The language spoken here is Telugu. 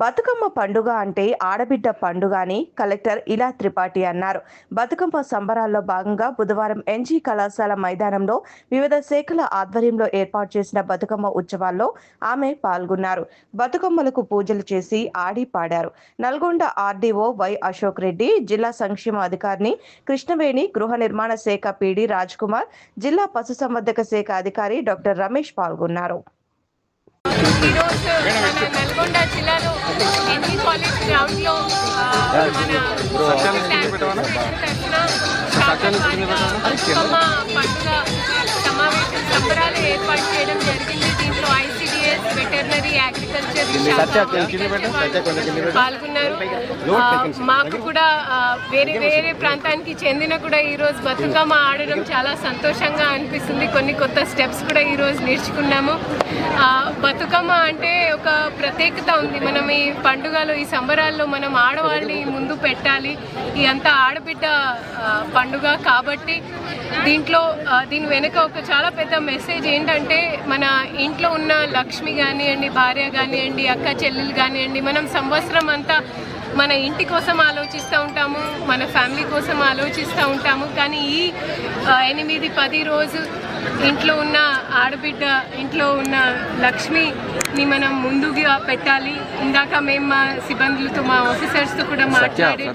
బతుకమ్మ పండుగ అంటే ఆడబిడ్డ పండుగ అని కలెక్టర్ ఇలా త్రిపాఠి అన్నారు. బతుకమ్మ సంబరాల్లో భాగంగా బుధవారం ఎన్జీ కళాశాల మైదానంలో వివిధ శాఖల ఆధ్వర్యంలో ఏర్పాటు చేసిన బతుకమ్మ ఉత్సవాల్లో ఆమె పాల్గొన్నారు. బతుకమ్మలకు పూజలు చేసి ఆడి పాడారు. నల్గొండ ఆర్డీఓ వై అశోక్ రెడ్డి జిల్లా సంక్షేమ అధికారిని కృష్ణవేణి గృహ నిర్మాణ శాఖ పీడి రాజ్ కుమార్ జిల్లా పశుసంవర్ధక శాఖ అధికారి డాక్టర్ రమేష్ పాల్గొన్నారు. ఈరోజు మన నల్గొండ గ్రౌండ్లో మన పండుగ సమావేశం సంబరాలు ఏర్పాటు చేయడం జరిగింది. పాల్గొన్నారు. మాకు కూడా వేరే వేరే ప్రాంతానికి చెందిన కూడా ఈరోజు బతుకమ్మ ఆడడం చాలా సంతోషంగా అనిపిస్తుంది. కొన్ని కొత్త స్టెప్స్ కూడా ఈరోజు నేర్చుకున్నాము. బతుకమ్మ అంటే ఒక ప్రత్యేకత ఉంది. మనం ఈ పండుగలో ఈ సంబరాల్లో మనం ఆడవాళ్ళని ముందు పెట్టాలి. ఈ అంతా ఆడబిడ్డ పండుగ కాబట్టి దీంట్లో దీని వెనుక ఒక చాలా పెద్ద మెసేజ్ ఏంటంటే మన ఇంట్లో ఉన్న లక్ష్మి కానివ్వండి భార్య కానివ్వండి అక్క చెల్లెలు కానివ్వండి మనం సంవత్సరం అంతా మన ఇంటి కోసం ఆలోచిస్తూ ఉంటాము మన ఫ్యామిలీ కోసం ఆలోచిస్తూ ఉంటాము. కానీ ఈ ఎనిమిది పది రోజు ఇంట్లో ఉన్న ఆడబిడ్డ ఇంట్లో ఉన్న లక్ష్మిని మనం ముందుగా పెట్టాలి. ఇందాక మేము మా సిబ్బందులతో మా ఆఫీసర్స్తో కూడా మాట్లాడేట